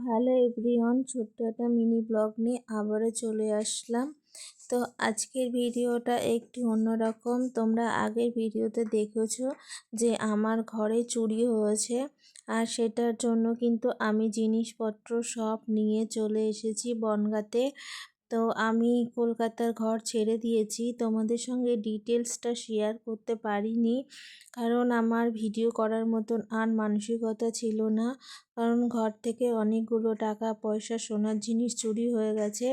Hello everyone, ছোট্ট একটা mini blog নিয়ে আবারও চলে আসলাম। তো আজকের ভিডিওটা একটু অন্যরকম। তোমরা আগের ভিডিওতে দেখেছ যে আমার ঘরে চুরি হয়েছে আর সেটার জন্য কিন্তু আমি জিনিসপত্র সব নিয়ে চলে এসেছি বনগাতে। তো আমি কলকাতার ঘর ছেড়ে দিয়েছি। তোমাদের সঙ্গে ডিটেলসটা শেয়ার করতে পারিনি, কারণ আমার ভিডিও করার মতন আর মানসিকতা ছিল না। কারণ ঘর থেকে অনেকগুলো টাকা, পয়সা, সোনার জিনিস চুরি হয়ে গেছে।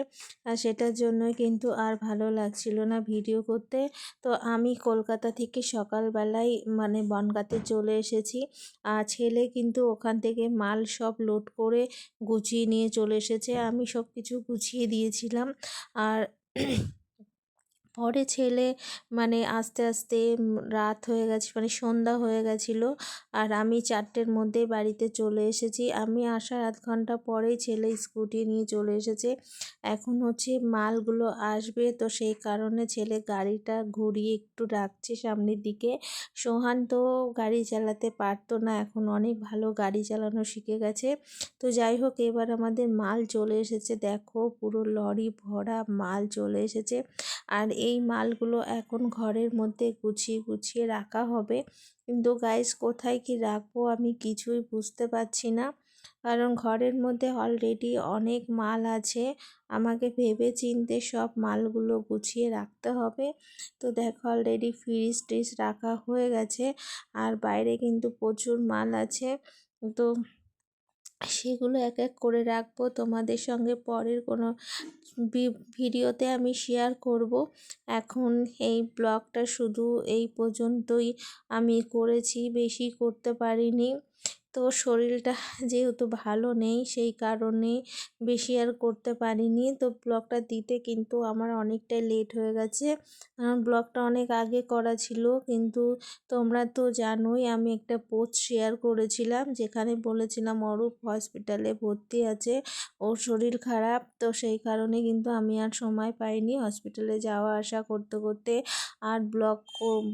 আর সেটার জন্যই কিন্তু আর ভালো লাগছিল না ভিডিও করতে। তো আমি কলকাতা থেকে সকালবেলায় মানে বনগাতে চলে এসেছি। আর ছেলে কিন্তু ওখান থেকে মাল সব লোড করে গুছিয়ে নিয়ে চলে এসেছে। আমি সব কিছু গুছিয়ে দিয়েছিলাম। আর পরে ছেলে মানে আস্তে আস্তে রাত হয়ে গেছে মানে সন্ধ্যা হয়ে গেছিল। আর আমি চারটের মধ্যেই বাড়িতে চলে এসেছি। আমি আসার আধ ঘণ্টা পরেই ছেলে স্কুটি নিয়ে চলে এসেছে। এখন হচ্ছে মালগুলো আসবে, তো সেই কারণে ছেলে গাড়িটা ঘুরিয়ে একটু রাখছে সামনের দিকে। সোহান তো গাড়ি চালাতে পারতো না, এখন অনেক ভালো গাড়ি চালানো শিখে গেছে। তো যাই হোক, এবার আমাদের মাল চলে এসেছে। দেখো পুরো লরি ভরা মাল চলে এসেছে। আর এই মালগুলো এখন ঘরের মধ্যে গুছিয়ে গুছিয়ে রাখা হবে। কিন্তু গাইস কোথায় কি রাখব আমি কিছুই বুঝতে পারছি না। কারণ ঘরের মধ্যে অলরেডি অনেক মাল আছে। আমাকে ভেবে চিনতে সব মালগুলো গুছিয়ে রাখতে হবে। তো দেখো অলরেডি ফ্রিজ ট্রিজ রাখা হয়ে গেছে। আর বাইরে কিন্তু প্রচুর মাল আছে। তো সেগুলো এক এক করে রাখব। তোমাদের সঙ্গে পরের কোনো ভিডিওতে আমি শেয়ার করব। এখন এই ব্লগটা শুধু এই পর্যন্তই আমি করেছি, বেশি করতে পারিনি। তো শরীরটা যেহেতু ভালো নেই, সেই কারণে বেশি আর করতে পারিনি। তো ব্লগটা দিতে কিন্তু আমার অনেকটাই লেট হয়ে গেছে। ব্লগটা অনেক আগে করা ছিল, কিন্তু তোমরা তো জানোই আমি একটা পোস্ট শেয়ার করেছিলাম, যেখানে বলেছিলাম অরূপ হসপিটালে ভর্তি আছে, ওর শরীর খারাপ, তো সেই কারণে কিন্তু আমি আর সময় পাইনি হসপিটালে যাওয়া আসা করতে করতে। আর ব্লগ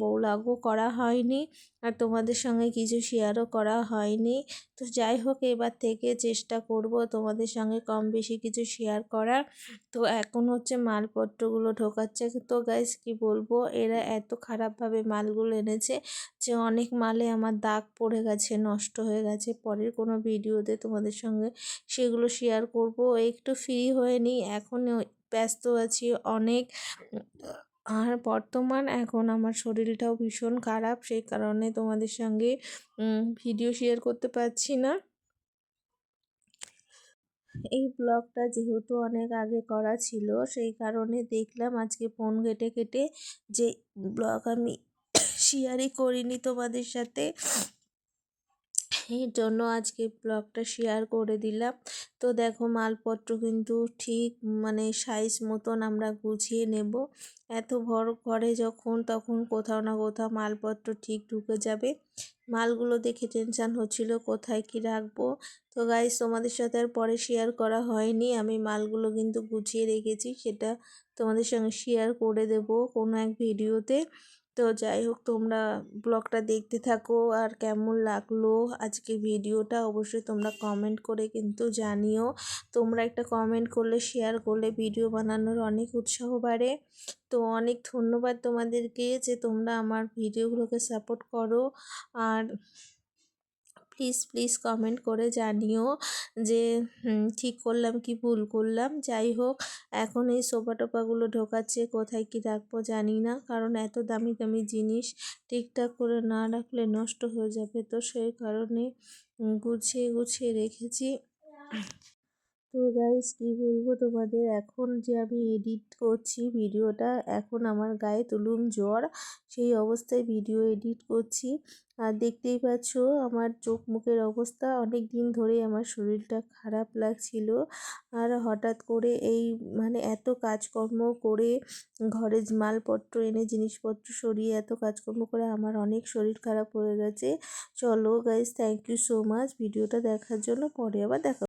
বৌলাগও করা হয়নি, আর তোমাদের সঙ্গে কিছু শেয়ারও করা হয়নি। তো যাই হোক, এবার থেকে চেষ্টা করব তোমাদের সঙ্গে কম বেশি কিছু শেয়ার করার। তো এখন হচ্ছে মালপত্রগুলো ঢোকাচ্ছে। তো গাইজ কি বলব? এরা এত খারাপভাবে মালগুলো এনেছে যে অনেক মালে আমার দাগ পড়ে গেছে, নষ্ট হয়ে গেছে। পরের কোনো ভিডিওতে তোমাদের সঙ্গে সেগুলো শেয়ার করব। একটু ফ্রি হয়ে নিই এখন ব্যস্ত আছি অনেক। আর বর্তমান এখন আমার শরীরটাও ভীষণ খারাপ, সেই কারণে তোমাদের সঙ্গে ভিডিও শেয়ার করতে পারছি না। এই ব্লগটা যেহেতু অনেক আগে করা ছিল, সেই কারণে দেখলাম আজকে ফোন ঘেটে কেটে যে ব্লগ আমি শেয়ারই করিনি তোমাদের সাথে। এর জন্য আজকে ব্লগটা শেয়ার করে দিলাম। তো দেখো মালপত্র কিন্তু ঠিক মানে সাইজ মতন আমরা গুছিয়ে নেব। এত বড় ঘরে যখন তখন কোথাও না কোথাও মালপত্র ঠিক ঢুকে যাবে। মালগুলো দেখে টেনশান হচ্ছিল, কোথায় কি রাখব? তো গাইজ তোমাদের সাথে আর পরে শেয়ার করা হয়নি। আমি মালগুলো কিন্তু গুছিয়ে রেখেছি, সেটা তোমাদের সঙ্গে শেয়ার করে দেব কোনো এক ভিডিওতে তো যাই হোক, তোমরা ব্লগটা দেখতে থাকো। আর কেমন লাগল আজকে ভিডিওটা অবশ্যই তোমরা কমেন্ট করে কিন্তু জানিও। তোমরা একটা কমেন্ট করলে শেয়ার করলে ভিডিও বানানোর অনেক উৎসাহ বাড়ে। তো অনেক ধন্যবাদ তোমাদেরকে যে তোমরা আমার ভিডিওগুলোকে সাপোর্ট করো। আর প্লিজ প্লিজ কমেন্ট করে জানিও যে ঠিক করলাম কি ভুল করলাম। যাই হোক, এখন এই সোফা টোপাগুলো ঢোকাচ্ছে, কোথায় কি রাখব জানি না, কারণ এত দামি দামি জিনিস ঠিকঠাক করে না রাখলে নষ্ট হয়ে যাবে তো সেই কারণে গুছিয়ে গুছিয়ে রেখেছি। তো গাইস কী বলব তোমাদের? এখন যে আমি এডিট করছি ভিডিওটা, এখন আমার গায়ে তুলুম জ্বর, সেই অবস্থায় ভিডিও এডিট করছি। আর দেখতেই পাচ্ছ আমার চোখ মুখের অবস্থা। অনেক দিন ধরেই আমার শরীরটা খারাপ লাগছিল। আর হঠাৎ করে এই মানে এত কাজকর্ম করে ঘরে মালপত্র এনে জিনিসপত্র সরিয়ে এত কাজকর্ম করে আমার অনেক শরীর খারাপ হয়ে গেছে। চলো guys thank you so much ভিডিওটা দেখার জন্য পরে আবার দেখা